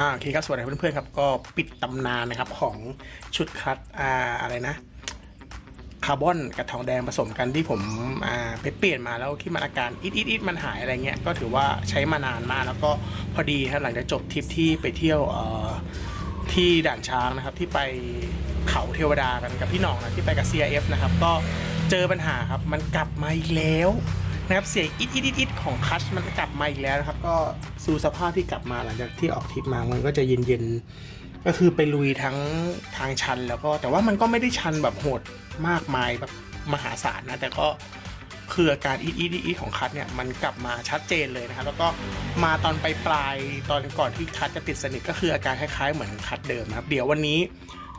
อ่าโอเคครับสวัสดีเพื่อนๆครับก็ปิดตำนานนะครับของชุดคัดอ่าอะไรนะคาร์บอนกับทองแดงผสมกันที่ผมอ่าไปเปลี่ยนมาแล้วที่มันอาการอิดอิดอิดมันหายอะไรเงี้ยก็ถือว่าใช้มานานมากแล้วก็พอดีครับหลังจากจบทริปที่ไปเที่ยวเอ่อที่ด่านช้างนะครับที่ไปเขาเทวดากันกับพี่หน่องนะที่ไปกับ CIF นะครับก็เจอปัญหาครับมันกลับมาอีกแล้ว นะครับเสียงอิดอิดอิดของคัชมันกลับมาอีกแล้วนะครับ ก็สู่สภาพที่กลับมาหลังจากที่ออกทริปมามันก็จะเย็นๆก็คือไปลุยทั้งทางชันแล้วก็แต่ว่ามันก็ไม่ได้ชันแบบโหดมากมายแบบมหาศาลนะแต่ก็คืออาการอีดอีดอีดของคัทเนี่ยมันกลับมาชัดเจนเลยนะครับแล้วก็มาตอนปลายปลายตอนก่อนที่คัทจะติดสนิทก็คืออาการคล้ายๆเหมือนคัทเดิมนะครับ เดี๋ยววันนี้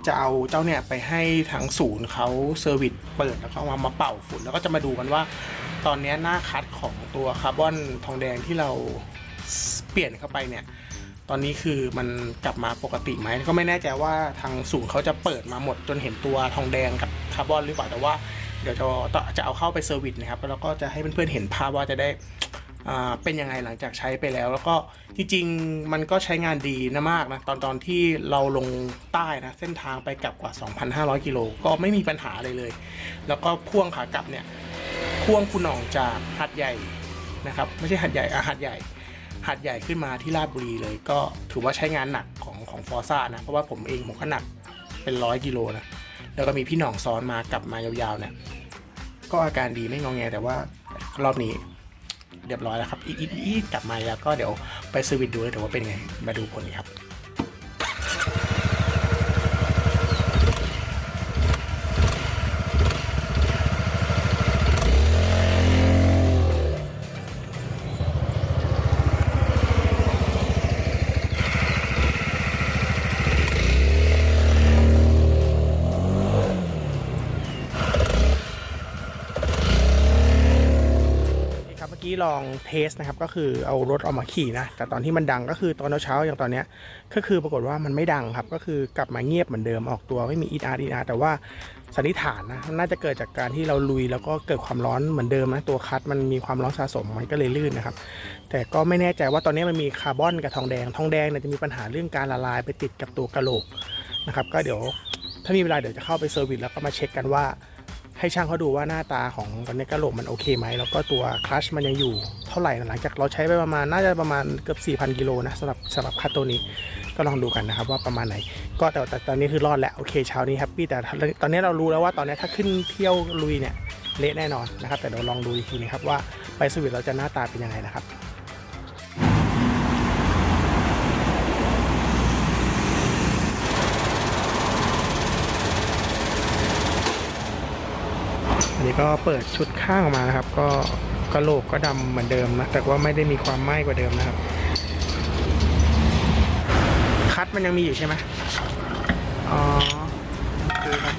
จะเอาเจ้าเนี่ยไปให้ทางศูนย์เขาเซอร์วิสเปิดแล้วก็เอามามาเป่าฝุ่นแล้วก็จะมาดูกันว่า ตอนนี้หน้าคัทของตัวคาร์บอนทองแดงที่เราเปลี่ยนเข้าไปเนี่ยตอนนี้คือมันกลับมาปกติไหมก็ไม่แน่ใจว่าทางศูนย์เขาจะเปิดมาหมดจนเห็นตัวทองแดงกับคาร์บอนหรือเปล่าแต่ว่าเดี๋ยวจะจะเอาเข้าไปเซอร์วิสนะครับแล้วก็จะให้เพื่อนๆเห็นภาพว่าจะได้ เป็นยังไงหลังจากใช้ไปแล้ว แล้วก็จริงๆมันก็ใช้งานดีนะมากนะตอนตอนที่เราลงใต้นะเส้นทางไปกลับกว่า 2,500 กิโลก็ไม่มีปัญหาเลยเลย แล้วก็พ่วงขากลับเนี่ยพ่วงคุณหน่องจากหัดใหญ่นะครับไม่ใช่หัดใหญ่อาหัดใหญ่หัดใหญ่ขึ้นมาที่ราชบุรีเลย ก็ถือว่าใช้งานหนักของของฟอร์ซ่านะเพราะว่าผมเองผมก็หนักเป็นร้อยกิโลนะแล้วก็มีพี่หน่องซ้อนมากลับมายาวๆเนี่ยก็อาการดีไม่งองแงแต่ว่ารอบนี้ เรียบร้อยแล้วครับอีดอีดอีดกลับมาแล้วก็เดี๋ยวไปสวิตช์ดูเลยเดี๋ยวว่าเป็นไงมาดูผลครับ เมื่อกี้ลองเทสนะครับก็คือเอารถออกมาขี่นะแต่ตอนที่มันดังก็คือตอนเช้าอย่างตอนเนี้ยก็คือปรากฏว่ามันไม่ดังครับก็คือกลับมาเงียบเหมือนเดิมออกตัวไม่มีอีดอาร์อีดอาร์แต่ว่าสันนิษฐานนะน่าจะเกิดจากการที่เราลุยแล้วก็เกิดความร้อนเหมือนเดิมนะตัวคัทมันมีความร้อนสะสมมันก็เลยลื่นนะครับแต่ก็ไม่แน่ใจว่าตอนนี้มันมีคาร์บอนกับทองแดงทองแดงเนี่ยจะมีปัญหาเรื่องการละลายไปติดกับตัวกระโหลกนะครับก็เดี๋ยวถ้ามีเวลาเดี๋ยวจะเข้าไปเซอร์วิสแล้วก็มาเช็คกันว่า ให้ช่างเขาดูว่าหน้าตาของตอนนี้กระโหลกมันโอเคไหม แล้วก็ตัวคลัชมันยังอยู่เท่าไหร่หลังจากเราใช้ไปประมาณน่าจะประมาณเกือบ 4,000 กิโลนะสำหรับสำหรับคัตตัวนี้ก็ลองดูกันนะครับว่าประมาณไหน ก็แต่แต่ตอนนี้คือรอดแล้วโอเคเช้านี้แฮปปี้แต่ตอนนี้เรารู้แล้วว่าตอนนี้ถ้าขึ้นเที่ยวลุยเนี่ยเละแน่นอนนะครับแต่เดี๋ยวลองดูอีกทีนะครับว่าไปสวิตเราจะหน้าตาเป็นยังไงนะครับ นี้ก็เปิดชุดข้างออกมานะครับ ก็กระโหลกก็ดำเหมือนเดิมนะ แต่ว่าไม่ได้มีความไหม้กว่าเดิมนะครับ คัดมันยังมีอยู่ใช่ไหมอ๋อครับ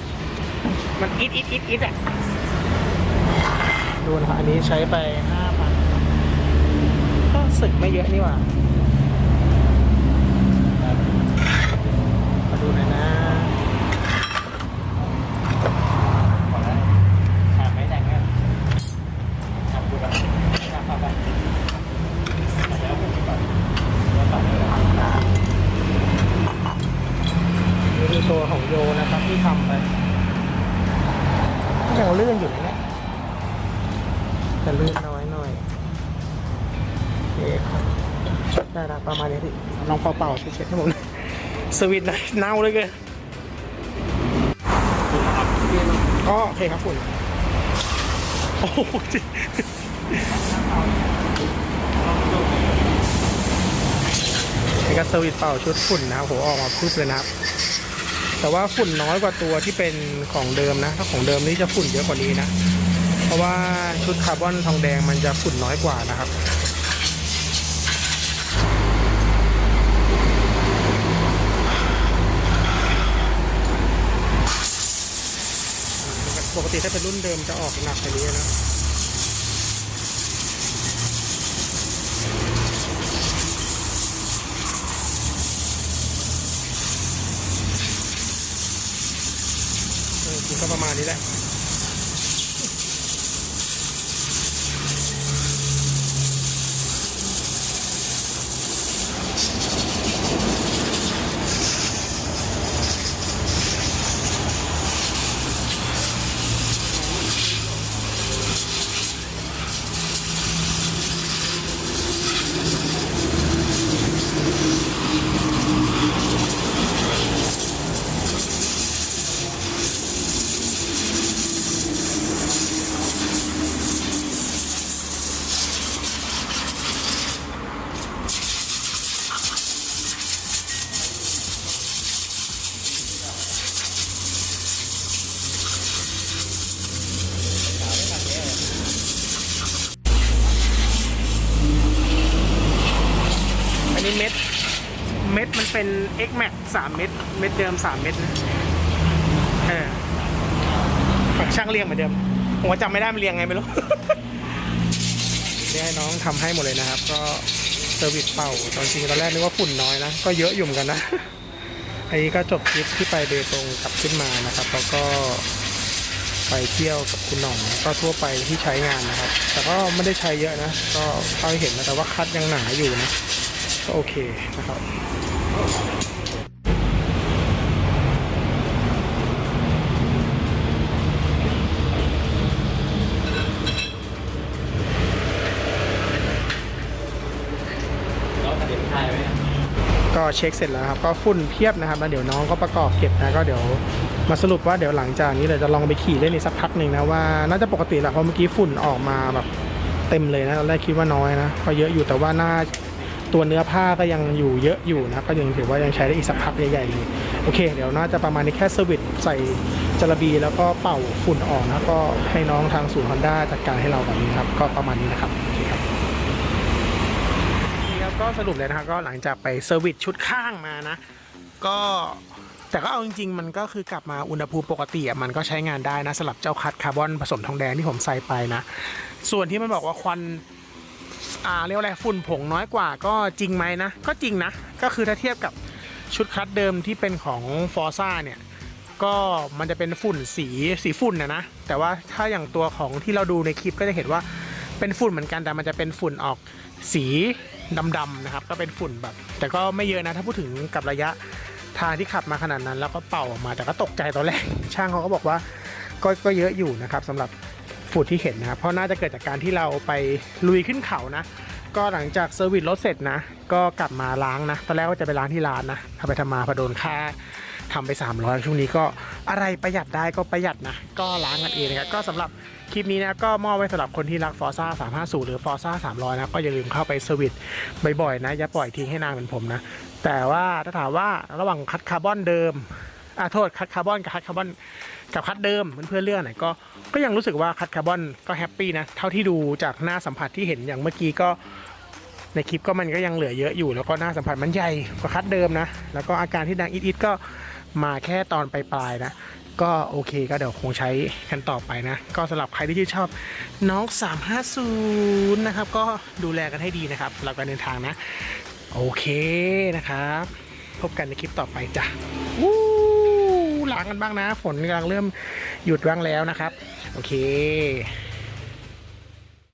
มันอิดอิดอิดอิดอะดูนะอันนี้ใช้ไปห้าพันก็สึกไม่เยอะนี่หว่ามาดูหน่อยนะ ขาดไม่แต่งเนี่ยขาดดูแบบขาดปรับไปแล้วผมแบบแล้วปรับเลย นี่ คือตัวของโยนะครับที่ทำไปยังลื่นอยู่นะเนี่ยแต่ลื่นน้อยหน่อยโอเคครับได้ละประมาณนี้พี่ลองเป่าๆเช็ดๆให้ผมหน่อยสวิตช์หน่อยเน่าเลยเกินอ๋อโอเคครับฝุ่นโอ้โหจริงนี่ก็สวิตช์เป่าชุดฝุ่นนะครับผมออกมาปุ๊บเลยนะครับ แต่ว่าฝุ่นน้อยกว่าตัวที่เป็นของเดิมนะ ถ้าของเดิมนี่จะฝุ่นเยอะกว่านี้นะ เพราะว่าชุดคาร์บอนทองแดงมันจะฝุ่นน้อยกว่านะครับปกติถ้าเป็นรุ่นเดิมจะออกหนักกว่านี้นะ เออคือ ก็ประมาณนี้แหละ เป็น X Max 3 เม็ดเม็ดเดิม 3 เม็ดนะเออฝั่งช่างเรียงเหมือนเดิมผมก็จำไม่ได้มันเรียงไงไม่รู้เดี๋ยวให้น้องทำให้หมดเลยนะครับ ก็เซอร์วิสเป่าตอนจริงตอนแรกนึกว่าฝุ่นน้อยนะ ก็เยอะอยู่เหมือนกันนะอันนี้ก็จบคลิปที่ไปเบตงกลับขึ้นมานะครับ แล้วก็ไปเที่ยวกับคุณหน่องก็ทั่วไปที่ใช้งานนะครับ แต่ก็ไม่ได้ใช้เยอะนะ ก็เท่าที่เห็นนะแต่ว่าคัดยังหนาอยู่นะ ก็โอเคนะครับแล้วกระเด็นท้ายไว้เนี่ยก็เช็คเสร็จแล้วครับ ก็ฝุ่นเพียบนะครับแล้วเดี๋ยวน้องก็ประกอบเก็บนะก็เดี๋ยวมาสรุปว่าเดี๋ยวหลังจากนี้เดี๋ยวจะลองไปขี่เล่นอีกสักพักหนึ่งนะว่าน่าจะปกติแหละเพราะเมื่อกี้ฝุ่นออกมาแบบเต็มเลยนะตอนแรกคิดว่าน้อยนะก็เยอะอยู่แต่ว่าน้า ตัวเนื้อผ้าก็ยังอยู่เยอะอยู่นะก็ยังถือว่ายังใช้ได้อีกสักพักใหญ่ๆเลยโอเค เดี๋ยวน่าจะประมาณนี้แค่เซอร์วิสใส่จระบีแล้วก็เป่าฝุ่นออกนะก็ให้น้องทางศูนย์ฮอนด้าจัดการให้เราแบบนี้ครับก็ประมาณนี้นะครับโอเคครับก็สรุปเลยนะครับก็หลังจากไปเซอร์วิสชุดข้างมานะ ก็แต่ก็เอาจริงๆ มันก็คือกลับมาอุณหภูมิปกติอะมันก็ใช้งานได้นะสำหรับเจ้าคัดคาร์บอนผสมทองแดงที่ผมใส่ไปนะ ส่วนที่มันบอกว่าควัน อ่าเรียกว่าอะไรฝุ่นผงน้อยกว่าก็จริงไหมนะ ก็จริงนะ ก็คือถ้าเทียบกับชุดคัดเดิมที่เป็นของฟอร์ซ่าเนี่ยก็มันจะเป็นฝุ่นสีสีฝุ่นนะนะ แต่ว่าถ้าอย่างตัวของที่เราดูในคลิปก็จะเห็นว่าเป็นฝุ่นเหมือนกันแต่มันจะเป็นฝุ่นออกสีดำๆนะครับ ก็เป็นฝุ่นแบบ แต่ก็ไม่เยอะนะถ้าพูดถึงกับระยะทางที่ขับมาขนาดนั้น แล้วก็เป่าออกมาแต่ก็ตกใจตอนแรกช่างเขาก็บอกว่าก็ก็เยอะอยู่นะครับสำหรับ ฝุ่นที่เห็นนะครับ เพราะน่าจะเกิดจากการที่เราไปลุยขึ้นเขานะ ก็หลังจากเซอร์วิสรถเสร็จนะ ก็กลับมาล้างนะ ตอนแรกว่าจะไปล้างที่ร้านนะทำไปทำมาพอโดนค่าทำไป 300 ช่วงนี้ก็อะไรประหยัดได้ก็ประหยัดนะ ก็ล้างกันเองนะครับ ก็สำหรับคลิปนี้นะ ก็มอบไว้สำหรับคนที่รักฟอร์ซ่า350 หรือฟอร์ซ่า300 นะ ก็อย่าลืมเข้าไปเซอร์วิสบ่อยๆนะ อย่าปล่อยทิ้งให้นานเหมือนผมนะ แต่ว่าถ้าถามว่าระหว่างคัดคาร์บอนเดิม อ่าโทษคัดคาร์บอนกับคัดคาร์บอนกับคัดเดิมเพื่อนๆเลือกไหนก็ก็ยังรู้สึกว่าคัดคาร์บอนก็แฮปปี้นะเท่าที่ดูจากหน้าสัมผัสที่เห็นอย่างเมื่อกี้ก็ในคลิปก็มันก็ยังเหลือเยอะอยู่ แล้วก็หน้าสัมผัสมันใหญ่กว่าคัดเดิมนะ แล้วก็อาการที่ดังอิดๆก็มาแค่ตอนปลายๆนะ ก็โอเคก็เดี๋ยวคงใช้กันต่อไปนะ ก็สำหรับใครที่ชื่นชอบน้อง 350 นะครับ ก็ดูแลกันให้ดีนะครับสำหรับการเดินทางนะ โอเคนะครับ พบกันในคลิปต่อไปจ้ะ วู้ล้างกันบ้างนะ ฝนกำลังเริ่มหยุดบ้างแล้วนะครับ โอเค